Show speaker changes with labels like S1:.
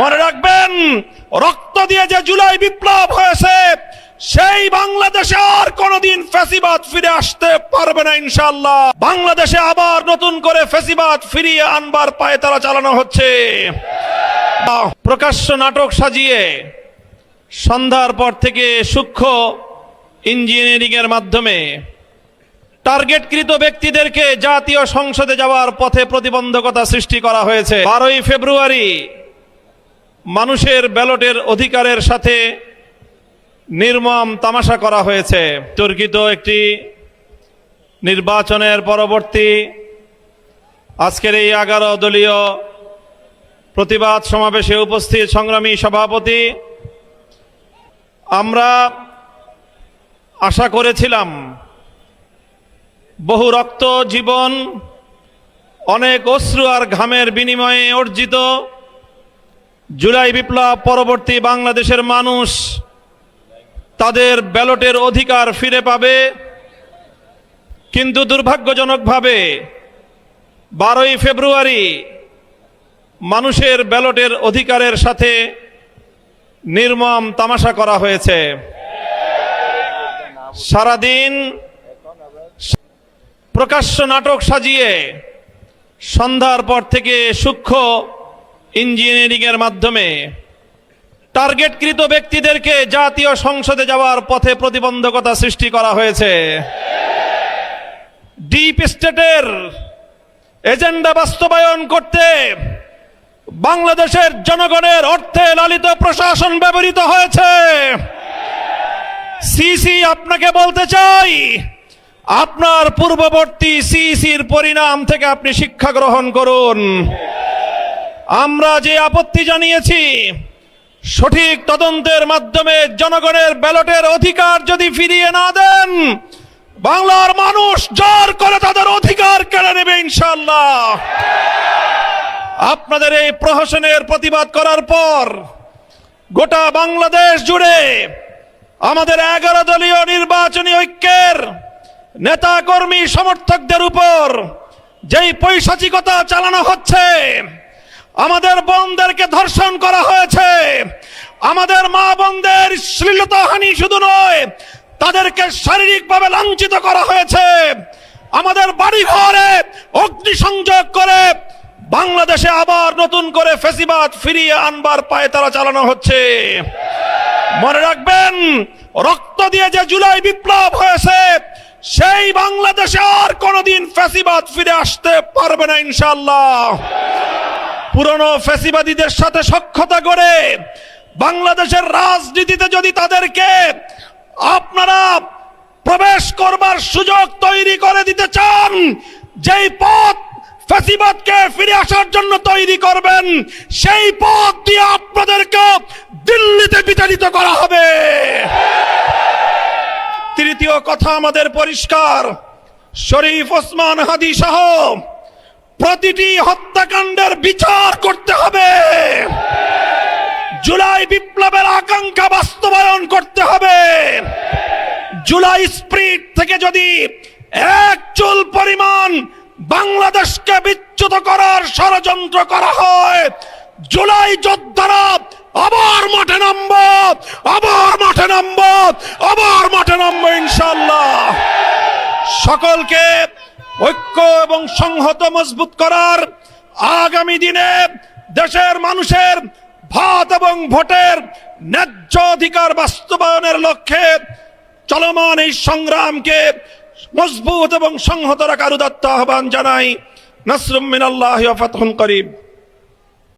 S1: মনে রাখবেন, রক্ত দিয়ে যে জুলাই বিপ্লব হয়েছে, সেই বাংলাদেশে আর কোনোদিন ফ্যাসিবাদ ফিরে আসতে পারবে না ইনশাল্লাহ বাংলাদেশে আবার নতুন করে ফ্যাসিবাদ ফিরিয়ে আনবার পায়ে তারা চালানো হচ্ছে। প্রকাশ্য নাটক সাজিয়ে সন্ধ্যার পর থেকে সূক্ষ্ম ইঞ্জিনিয়ারিং এর মাধ্যমে টার্গেটকৃত ব্যক্তিদেরকে জাতীয় সংসদে যাওয়ার পথে প্রতিবন্ধকতা সৃষ্টি করা হয়েছে। বারোই ফেব্রুয়ারি মানুষের ব্যালটের অধিকারের সাথে নির্মম তামাশা করা হয়েছে। তর্কিত একটি নির্বাচনের পরবর্তী আজকের এই এগারো দলীয় প্রতিবাদ সমাবেশে উপস্থিত সংগ্রামী সভাপতি। আমরা আশা করেছিলাম বহু রক্ত, জীবন, অনেক অশ্রু আর ঘামের বিনিময়ে অর্জিত জুলাই বিপ্লব পরবর্তী বাংলাদেশের মানুষ তাদের ব্যালটের অধিকার ফিরে পাবে, কিন্তু দুর্ভাগ্যজনকভাবে বারোই ফেব্রুয়ারি মানুষের ব্যালটের অধিকারের সাথে নির্মম তামাশা করা হয়েছে। সারাদিন প্রকাশ্য নাটক সাজিয়ে সন্ধ্যার পর থেকে সূক্ষ্ম ইঞ্জিনিয়ারিং এর মাধ্যমে টার্গেটকৃত ব্যক্তিদেরকে জাতীয় সংসদে যাওয়ার পথে প্রতিবন্ধকতা সৃষ্টি করা হয়েছে। ডিপ স্টেটের এজেন্ডা বাস্তবায়ন করতে বাংলাদেশের জনগণের অর্থে লালিত প্রশাসন ব্যবহৃত হয়েছে। সিসি, আপনাকে বলতে চাই, আপনার পূর্ববর্তী সিসির পরিণাম থেকে আপনি শিক্ষা গ্রহণ করুন। আমরা যে আপত্তি জানিয়েছি, সঠিক তদন্তের মাধ্যমে জনগণের ব্যালটের অধিকার যদি ফিরিয়ে না দেন, বাংলার মানুষ জোর করে তাদের অধিকার কেড়ে নেবে ইনশাল্লাহ আপনাদের এই প্রহসনের প্রতিবাদ করার পর গোটা বাংলাদেশ জুড়ে আমাদের এগারো দলীয় নির্বাচনী ঐক্যের নেতা কর্মী সমর্থকদের উপর যেই পৈশাচিকতা চালানো হচ্ছে আমাদের বোনদেরকে ধর্ষণ করা হয়েছে। আমাদের মা বোনদের শ্লীলতাহানি শুধু নয়, তাদেরকে শারীরিকভাবে লাঞ্ছিত করা হয়েছে। আমাদের বাড়ি ঘরে অগ্নিসংযোগ করে বাংলাদেশে আবার নতুন করে ফেসিবাদ ফিরিয়ে আনবার পায়ে তারা চালানো হচ্ছে। মনে রাখবেন, রক্ত দিয়ে যে জুলাই বিপ্লব হয়েছে, সেই বাংলাদেশে আর কোনোদিন ফ্যাসিবাদ ফিরে আসতে পারবে না ইনশাল্লাহ পুরনো ফ্যাসিবাদীদের সাথে সক্ষতা করে বাংলাদেশের রাজনীতিতে যদি তাদেরকে আপনারা প্রবেশ করবার সুযোগ তৈরি করে দিতে চান, যেই পথ ফ্যাসিবাদকে ফিরে আসার জন্য তৈরি করবেন, সেই পথ দিয়ে আপনাদেরকে দিল্লিতে বিতাড়িত করা হবে। তৃতীয় কথা আমাদের পরিষ্কার, শরীফ ওসমান হাদি সহ প্রতিটি হত্যাকাণ্ডের বিচার করতে হবে। জুলাই বিপ্লবের আকাঙ্ক্ষা বাস্তবায়ন করতে হবে। জুলাই স্প্রিট থেকে যদি এক চুল পরিমাণ বাংলাদেশকে বিচ্যুত করার ষড়যন্ত্র করা হয়, জুলাই যোদ্ধারা আবার মাঠে নামব, আবার মাঠে নামব, আবার মাঠে নামবো ইনশাল্লাহ সকলকে ঐক্য এবং সংহত মজবুত করার আগামী দিনে দেশের মানুষের ভাত এবং ভোটের ন্যায্য অধিকার বাস্তবায়নের লক্ষ্যে চলমান এই সংগ্রামকে মজবুত এবং সংহত রাখার উদাত্ত আহ্বান জানাই নাসরুম মিনাল্লাহ ফাতহুন করিব